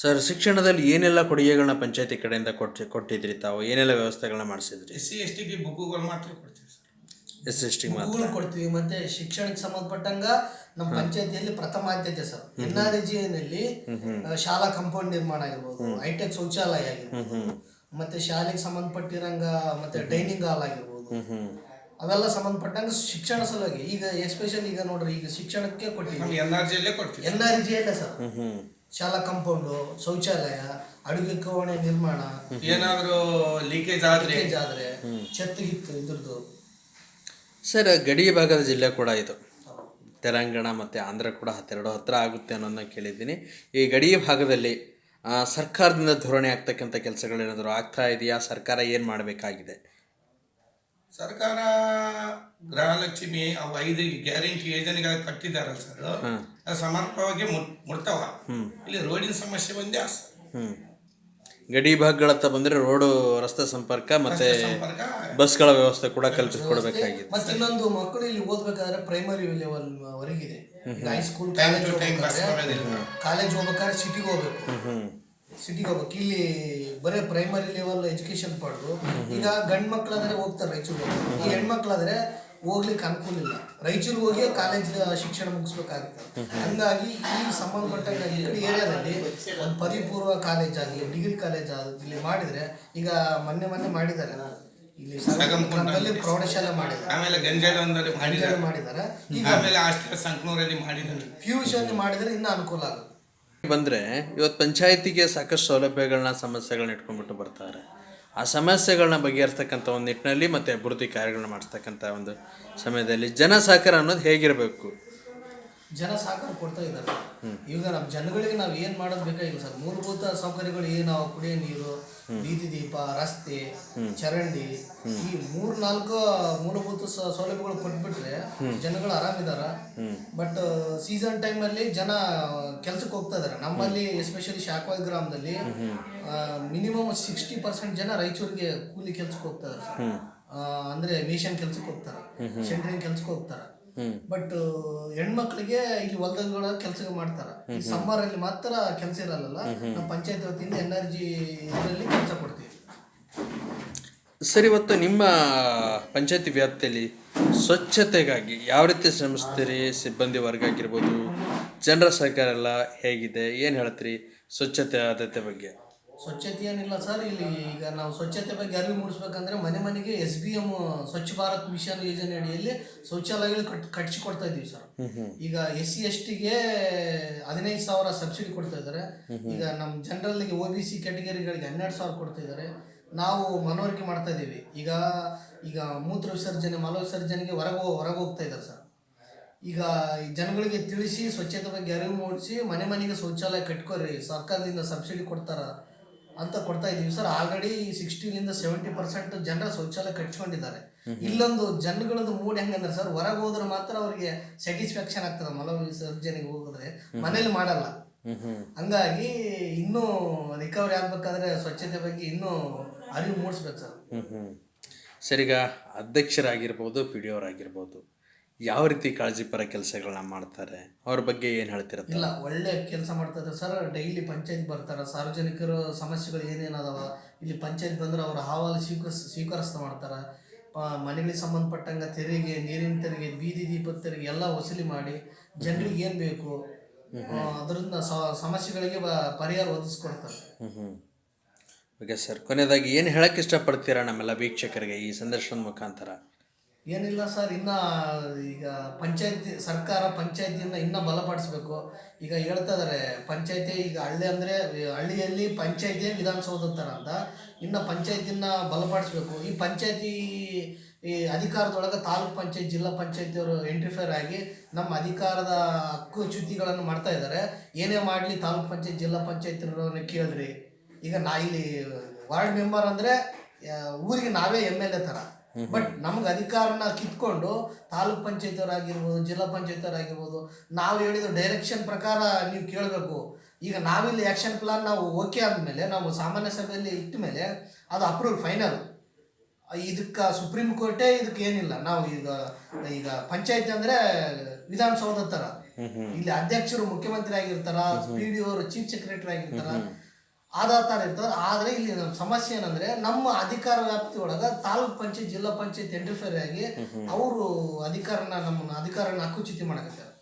Sir ಶಿಕ್ಷಣದಲ್ಲಿ ಏನೆಲ್ಲ ಕೊಡುಗೆಗಳನ್ನ ಪಂಚಾಯತಿ ಕಡೆಯಿಂದ ಕೊಟ್ಟು ಕೊಟ್ಟಿದ್ರಿ ತಾವು? ಏನೆಲ್ಲ ವ್ಯವಸ್ಥೆಗಳನ್ನ ಮಾಡಿಸಿದ್ರಿ? ಎಸ್ ಸಿ ಎಸ್ ಟಿಗೆ ಬುಕ್ಕುಗಳು ಮಾತ್ರ ಕೊಡ್ತೀವಿ ಸರ್. ಎಸ್ ಎಸ್ ಟಿ ಮಾತ್ರ? ಹೂಗಳು ಕೊಡ್ತೀವಿ ಮತ್ತೆ ಶಿಕ್ಷಣಕ್ಕೆ ಸಂಬಂಧಪಟ್ಟಂಗ ನಮ್ಮ ಪಂಚಾಯತಿಯಲ್ಲಿ ಪ್ರಥಮ ಆದ್ಯತೆ ಸರ್. ಎನ್ ಆರ್ನಲ್ಲಿ ಶಾಲಾ ಕಾಂಪೌಂಡ್ ನಿರ್ಮಾಣ ಆಗಿರ್ಬೋದು ಹೈಟೆಕ್ ಶೌಚಾಲಯ ಆಗಿರ್ಬೋದು ಮತ್ತೆ ಶಾಲೆಗೆ ಸಂಬಂಧಪಟ್ಟಿರಂಗ ಮತ್ತೆ ಡೈನಿಂಗ್ ಹಾಲ್ ಆಗಿರ್ಬೋದು. ಅವೆಲ್ಲ ಸಂಬಂಧಪಟ್ಟಂಗ ಶಿಕ್ಷಣ ಸಲುವಾಗಿ. ಈಗ ಎಸ್ಪೆಷಲಿ ಈಗ ನೋಡ್ರಿ ಈಗ ಶಿಕ್ಷಣಕ್ಕೆ ಕೊಟ್ಟಿವಿ ಎನ್ ಆರ್ ಜಿಯಲ್ಲೇ ಕೊಡ್ತೀವಿ ಎನ್ ಆರ್ ಜಿಯಲ್ಲೇ ಸರ್. ಶಾಲಾ ಕಂಪೌಂಡು ಶೌಚಾಲಯ ಅಡುಗೆ ಕೋಣೆ ನಿರ್ಮಾಣ ಏನಾದರೂ ಲೀಕೇಜ್ ಆದ್ರೆ? ಲೀಕೇಜ್ ಆದ್ರೆ ಛತ್ತಿಗಿತ್ತು ಇದ್ರದ್ದು. ಸರ್ ಗಡಿ ಭಾಗದ ಜಿಲ್ಲೆ ಕೂಡ ಇದು. ತೆಲಂಗಾಣ ಮತ್ತು ಆಂಧ್ರ ಕೂಡ ಹತ್ತೆರಡು ಹತ್ತಿರ ಆಗುತ್ತೆ ಅನ್ನೋದನ್ನ ಕೇಳಿದ್ದೀನಿ. ಈ ಗಡಿ ಭಾಗದಲ್ಲಿ ಆ, ಸರ್ಕಾರದಿಂದ ಧೋರಣೆ ಆಗ್ತಕ್ಕಂಥ ಕೆಲಸಗಳೇನಾದರೂ ಆಗ್ತಾ ಇದೆಯಾ? ಸರ್ಕಾರ ಏನು ಮಾಡಬೇಕಾಗಿದೆ? ಸರ್ಕಾರ ಗೃಹಲಕ್ಷ್ಮಿ ಅವು ಐದು ಗ್ಯಾರಂಟಿ ಯೋಜನೆಗಳ ಕಟ್ಟಿದಾರ ಸರ್ ಅದು ಸಮರ್ಪಕವಾಗಿ ಮುಟ್ ಮುಟ್ತಾವ. ಇಲ್ಲಿ ರೋಡಿನ ಸಮಸ್ಯೆ ಬಂದೇ ಆ ಸರ್. ಹ್ಞೂ ಗಡಿ ಭಾಗಗಳತ್ತ ಬಂದ್ರೆ ರೋಡ್ ರಸ್ತೆ ಸಂಪರ್ಕ ಮತ್ತೆ ಬಸ್ಗಳ ವ್ಯವಸ್ಥೆ ಕೂಡ ಕಲ್ಪಿಸ್ಕೊಡ್ಬೇಕಾಗಿದೆ. ಮತ್ತೆ ಇನ್ನೊಂದು ಮಕ್ಕಳು ಇಲ್ಲಿ ಓದ್ಬೇಕಾದ್ರೆ primary level ವರೆಗಿದೆ. High school college time bus ಹೋಗ್ಬೇಕಾದ್ರೆ ಕಾಲೇಜ್ ಹೋಗ್ಬೇಕಾದ್ರೆ ಸಿಟಿಗೆ ಹೋಗ್ಬೇಕು. ಹ್ಞೂ ಸಿಟಿಗೆ ಹೋಗ್ಬೇಕು. ಇಲ್ಲಿ ಬರೀ ಪ್ರೈಮರಿ ಲೆವೆಲ್ ಎಜುಕೇಶನ್ ಪಡೆದು ಈಗ ಗಂಡು ಮಕ್ಕಳಾದ್ರೆ ಹೋಗ್ತಾರೆ ರಾಯಚೂರು ಈ ಹೆಣ್ಮಕ್ಳಾದ್ರೆ ಹೋಗ್ಲಿಕ್ಕೆ ಅನುಕೂಲ ಇಲ್ಲ ರಾಯಚೂರು ಹೋಗಿ ಕಾಲೇಜ್ ಶಿಕ್ಷಣ ಮುಗಿಸ್ಬೇಕಾಗುತ್ತೆ. ಹಂಗಾಗಿ ಈ ಸಂಬಂಧಪಟ್ಟ ಈ ಕಡೆ ಏರಿಯಾದಲ್ಲಿ ಒಂದು ಪರಿಪೂರ್ವ ಕಾಲೇಜ್ ಆಗಲಿ ಡಿಗ್ರಿ ಕಾಲೇಜ್ ಆಗಲಿ ಇಲ್ಲಿ ಮಾಡಿದ್ರೆ ಈಗ ಮೊನ್ನೆ ಮೊನ್ನೆ ಮಾಡಿದ್ದಾರೆ. ಇಲ್ಲಿ ಪ್ರೌಢಶಾಲೆ ಮಾಡಿದ್ದಾರೆ. ಆಮೇಲೆ ಗಂಜಾಳ ಒಂದಲ್ಲಿ ಮಾಡಿದ್ದಾರೆ. ಮಾಡಿದ್ದಾರೆ. ಈಗ ಆಮೇಲೆ ಹಾಸ್ಟೆಲ್ ಸಂಕನೂರಲ್ಲಿ ಮಾಡಿದ್ದಾರೆ. ಪಿ ಯು ಸಿಯಲ್ಲಿ ಮಾಡಿದ್ರೆ ಇನ್ನೂ ಅನುಕೂಲ ಆಗುತ್ತೆ. ಬಂದರೆ ಇವತ್ತು ಪಂಚಾಯತಿಗೆ ಸಾಕಷ್ಟು ಸೌಲಭ್ಯಗಳನ್ನ, ಸಮಸ್ಯೆಗಳನ್ನ ಇಟ್ಕೊಂಡ್ಬಿಟ್ಟು ಬರ್ತಾರೆ. ಆ ಸಮಸ್ಯೆಗಳನ್ನ ಬಗೆಹರಿಸ್ತಕ್ಕಂಥ ಒಂದು ನಿಟ್ಟಿನಲ್ಲಿ ಮತ್ತು ಅಭಿವೃದ್ಧಿ ಕಾರ್ಯಗಳನ್ನ ಮಾಡಿಸ್ತಕ್ಕಂಥ ಒಂದು ಸಮಯದಲ್ಲಿ ಜನ ಸಹಕಾರ ಅನ್ನೋದು ಹೇಗಿರಬೇಕು? ಜನ ಸಾಕಾರ ಕೊಡ್ತಾ ಇದ್ದಾರೆ. ಈಗ ನಮ್ಮ ಜನಗಳಿಗೆ ನಾವು ಏನು ಮಾಡೋದು ಬೇಕಾಗಿಲ್ಲ ಸರ್. ಮೂಲಭೂತ ಸೌಕರ್ಯಗಳು ಏನು? ಕುಡಿಯೋ ನೀರು ಬೀದಿ ದೀಪ ರಸ್ತೆ ಚರಂಡಿ ಈ ಮೂರ್ ನಾಲ್ಕು ಮೂಲಭೂತ ಸೌಲಭ್ಯಗಳು ಕೊಟ್ಬಿಟ್ರೆ ಜನಗಳು ಆರಾಮಿದಾರ. ಬಟ್ ಸೀಸನ್ ಟೈಮ್ ಅಲ್ಲಿ ಜನ ಕೆಲ್ಸಕ್ಕೆ ಹೋಗ್ತಾ ಇದಾರೆ. ನಮ್ಮಲ್ಲಿ ಎಸ್ಪೆಷಲಿ ಶಾಖವಾಯಿ ಗ್ರಾಮದಲ್ಲಿ ಮಿನಿಮಮ್ ಸಿಕ್ಸ್ಟಿ ಪರ್ಸೆಂಟ್ ಜನ ರಾಯಚೂರಿಗೆ ಕೂಲಿ ಕೆಲ್ಸಕ್ಕೆ ಹೋಗ್ತಾ ಇದಾರೆ ಸರ್. ಅಂದ್ರೆ ಮಿಷನ್ ಕೆಲ್ಸಕ್ಕೆ ಹೋಗ್ತಾರೆ. ಸೆಂಟ್ರಿಂಗ್ ಕೆಲ್ಸಕ್ಕೆ ಹೋಗ್ತಾರೆ. ಬಟ್ ಹೆಣ್ಮಕ್ಳಿಗೆ ಇಲ್ಲಿ ಹೊಲದಗಳ ಕೆಲಸ ಮಾಡ್ತಾರ. ಈ ಸಮ್ಮರ್ ಅಲ್ಲಿ ಮಾತ್ರ ಕೆಲಸ ಇರಲ್ಲ ನಮ್ಮ ಪಂಚಾಯತ್ ವತಿಯಿಂದ ಎನರ್ಜಿ ಇದರಲ್ಲಿ ಕೆಲಸ ಕೊಡ್ತೀವಿ. ಸರಿ ಇವತ್ತು ನಿಮ್ಮ ಪಂಚಾಯತಿ ವ್ಯಾಪ್ತಿಯಲ್ಲಿ ಸ್ವಚ್ಛತೆಗಾಗಿ ಯಾವ ರೀತಿ ಶ್ರಮಿಸ್ತೀರಿ? ಸಿಬ್ಬಂದಿ ವರ್ಗ ಆಗಿರ್ಬೋದು ಜನರ ಸಹಕಾರ ಎಲ್ಲ ಹೇಗಿದೆ? ಏನು ಹೇಳ್ತೀರಿ ಸ್ವಚ್ಛತೆ ಆದ್ಯತೆ ಬಗ್ಗೆ? ಸ್ವಚ್ಛತೆ ಏನಿಲ್ಲ ಸರ್. ಇಲ್ಲಿ ಈಗ ನಾವು ಸ್ವಚ್ಛತೆ ಬಗ್ಗೆ ಅರಿವು ಮೂಡಿಸ್ಬೇಕಂದ್ರೆ ಮನೆ ಮನೆಗೆ S B M Swachh Bharat mission ಯೋಜನೆ ಅಡಿಯಲ್ಲಿ ಶೌಚಾಲಯಗಳು ಕಟ್ ಕಟ್ಸಿ ಕೊಡ್ತಾ ಇದ್ದೀವಿ ಸರ್. ಈಗ ಎಸ್ ಸಿ ಎಸ್ ಟಿಗೆ ಹದಿನೈದು ಸಾವಿರ ಸಬ್ಸಿಡಿ ಕೊಡ್ತಾ ಇದ್ದಾರೆ. ಈಗ ನಮ್ಮ ಜನರಲ್ಗೆ ಒ ಬಿ ಸಿ ಕ್ಯಾಟಗರಿಗಳಿಗೆ ಹನ್ನೆರಡು ಸಾವಿರ ಕೊಡ್ತಾ ಇದ್ದಾರೆ. ನಾವು ಮನವರಿಕೆ ಮಾಡ್ತಾ ಇದ್ದೀವಿ. ಈಗ ಈಗ ಮೂತ್ರ ವಿಸರ್ಜನೆ ಮಲ ವಿಸರ್ಜನೆಗೆ ಹೊರಗೆ ಹೊರಗೆ ಹೋಗ್ತಾ ಇದ್ದಾರೆ ಸರ್. ಈಗ ಈ ಜನಗಳಿಗೆ ತಿಳಿಸಿ ಸ್ವಚ್ಛತೆ ಬಗ್ಗೆ ಅರಿವು ಮೂಡಿಸಿ ಮನೆ ಮನೆಗೆ ಶೌಚಾಲಯ ಕಟ್ಕೋರಿ ಸರ್ಕಾರದಿಂದ ಸಬ್ಸಿಡಿ ಕೊಡ್ತಾರ? ಅಂತ ಕೊಡ್ತಾ ಇದೀವಿ ಸರ್ ಆಲ್ರೆಡಿ ಸಿಕ್ಸ್ಟೀನಿಂದ ಸೆವೆಂಟಿ ಪರ್ಸೆಂಟ್ ಜನರ ಶೌಚಾಲಯ ಕಟ್ಕೊಂಡಿದ್ದಾರೆ ಇಲ್ಲೊಂದು ಜನಗಳದ್ದು ಮೂಡ್ ಹೆಂಗಂದ್ರೆ ಸರ್ ಹೊರಗೆ ಹೋದ್ರೆ ಮಾತ್ರ ಅವರಿಗೆ ಸ್ಯಾಟಿಸ್ಫ್ಯಾಕ್ಷನ್ ಆಗ್ತದೆ. ಮಲ ವಿಸರ್ಜನೆಗೆ ಹೋಗಿದ್ರೆ ಮನೇಲಿ ಮಾಡಲ್ಲ. ಹಂಗಾಗಿ ಇನ್ನೂ ರಿಕವರಿ ಆಗ್ಬೇಕಾದ್ರೆ ಸ್ವಚ್ಛತೆ ಬಗ್ಗೆ ಇನ್ನೂ ಅರಿವು ಮೂಡಿಸ್ಬೇಕು ಸರ್. ಸರಿಗ ಅಧ್ಯಕ್ಷರಾಗಿರ್ಬೋದು ಪಿ ಡಿ ಅವರಾಗಿರ್ಬೋದು. ಯಾವ ರೀತಿ ಕಾಳಜಿಪರ ಕೆಲಸಗಳನ್ನ ಮಾಡ್ತಾರೆ? ಅವ್ರ ಬಗ್ಗೆ ಏನು ಹೇಳ್ತೀರ ಇಲ್ಲ ಒಳ್ಳೆ ಕೆಲಸ ಮಾಡ್ತಾ ಇದ್ದಾರೆ ಸರ್ ಡೈಲಿ ಪಂಚಾಯತ್ ಬರ್ತಾರೆ. ಸಾರ್ವಜನಿಕರ ಸಮಸ್ಯೆಗಳು ಏನೇನದಾವ? ಇಲ್ಲಿ ಪಂಚಾಯತ್ ಬಂದ್ರೆ ಅವ್ರ ಹಾವಾಲು ಸ್ವೀಕರಿಸ್ ಸ್ವೀಕರಿಸ್ತಾ ಮಾಡ್ತಾರೆ. ಮನೆಗಳಿಗೆ ಸಂಬಂಧಪಟ್ಟಂಗ ತೆರಿಗೆ ನೀರಿನ ತೆರಿಗೆ ಬೀದಿ ದೀಪದ ತೆರಿಗೆ ಎಲ್ಲ ವಸೂಲಿ ಮಾಡಿ ಜನರಿಗೆ ಏನು ಬೇಕು? ಅದರಿಂದ ಸಮಸ್ಯೆಗಳಿಗೆ ಪರಿಹಾರ ಒದಗಿಸ್ಕೊಡ್ತಾರೆ. ಓಕೆ ಸರ್ ಕೊನೆಯದಾಗಿ ಏನು ಹೇಳಕ್ಕೆ ಇಷ್ಟಪಡ್ತೀರಾ ನಮ್ಮೆಲ್ಲ ವೀಕ್ಷಕರಿಗೆ ಈ ಸಂದರ್ಶನದ ಮುಖಾಂತರ? ಏನಿಲ್ಲ ಸರ್, ಇನ್ನು ಈಗ ಪಂಚಾಯತಿ, ಸರ್ಕಾರ ಪಂಚಾಯತಿಯಿಂದ ಇನ್ನೂ ಬಲಪಡಿಸ್ಬೇಕು. ಈಗ ಹೇಳ್ತಾ ಇದ್ದಾರೆ ಪಂಚಾಯತಿ ಈಗ ಹಳ್ಳಿ ಅಂದರೆ ಹಳ್ಳಿಯಲ್ಲಿ ಪಂಚಾಯತಿ ವಿಧಾನಸೌಧ ಥರ ಅಂತ. ಇನ್ನು ಪಂಚಾಯತಿನ ಬಲಪಡಿಸ್ಬೇಕು. ಈ ಪಂಚಾಯತಿ, ಈ ಅಧಿಕಾರದೊಳಗೆ ತಾಲೂಕ್ ಪಂಚಾಯತ್, ಜಿಲ್ಲಾ ಪಂಚಾಯತಿಯವರು ಎಂಟ್ರಿಫೈರ್ ಆಗಿ ನಮ್ಮ ಅಧಿಕಾರದ ಹಕ್ಕು ಚ್ಯುತಿಗಳನ್ನು ಮಾಡ್ತಾ ಇದ್ದಾರೆ ಏನೇ ಮಾಡಲಿ ತಾಲೂಕ್ ಪಂಚಾಯತ್, ಜಿಲ್ಲಾ ಪಂಚಾಯತ್ ಕೇಳಿದ್ರಿ ಈಗ ನಾ ಇಲ್ಲಿ ವಾರ್ಡ್ ಮೆಂಬರ್ ಅಂದರೆ ಊರಿಗೆ ನಾವೇ ಎಂ ಎಲ್ ಎ ಥರ ಬಟ್ ನಮ್ಗೆ ಅಧಿಕಾರನ ಕಿತ್ಕೊಂಡು ತಾಲೂಕ್ ಪಂಚಾಯತಿಯವರಾಗಿರ್ಬೋದು ಜಿಲ್ಲಾ ಪಂಚಾಯತಿಯವರಾಗಿರ್ಬೋದು ನಾವು ಹೇಳಿದ ಡೈರೆಕ್ಷನ್ ಪ್ರಕಾರ ನೀವು ಕೇಳಬೇಕು. ಈಗ ನಾವಿಲ್ಲಿ ಆ್ಯಕ್ಷನ್ ಪ್ಲಾನ್ ನಾವು ಓಕೆ ಆದಮೇಲೆ ನಾವು ಸಾಮಾನ್ಯ ಸಭೆಯಲ್ಲಿ ಇಟ್ಟ ಮೇಲೆ ಅದು ಅಪ್ರೂವ್ ಫೈನಲ್ ಇದಕ್ಕೆ ಸುಪ್ರೀಂ ಕೋರ್ಟೇ ಇದಕ್ಕೆ ಏನಿಲ್ಲ. ನಾವು ಈಗ ಈಗ ಪಂಚಾಯತ್ ಅಂದರೆ ವಿಧಾನಸೌಧ ಥರ ಇಲ್ಲಿ ಅಧ್ಯಕ್ಷರು ಮುಖ್ಯಮಂತ್ರಿ ಆಗಿರ್ತಾರ ಪಿ ಡಿ ಅವರು ಚೀಫ್ ಸೆಕ್ರೆಟರಿ ಆಗಿರ್ತಾರ ಆಧಾರ್ ತರ ಇರ್ತದೆ. ಆದ್ರೆ ಇಲ್ಲಿ ನಮ್ಮ ಸಮಸ್ಯೆ ಏನಂದ್ರೆ ನಮ್ಮ ಅಧಿಕಾರ ವ್ಯಾಪ್ತಿ ಒಳಗ ತಾಲೂಕ್ ಪಂಚಾಯತ್ ಜಿಲ್ಲಾ ಪಂಚಾಯತ್ ಇಂಟರ್ಫಿಯರ್ ಆಗಿ ಅವರು ಅಧಿಕಾರನ ನಮ್ಮ ಅಧಿಕಾರನ ಹಕ್ಕುಚ್ಯುತಿ ಮಾಡಕತ್ತಾರೆ.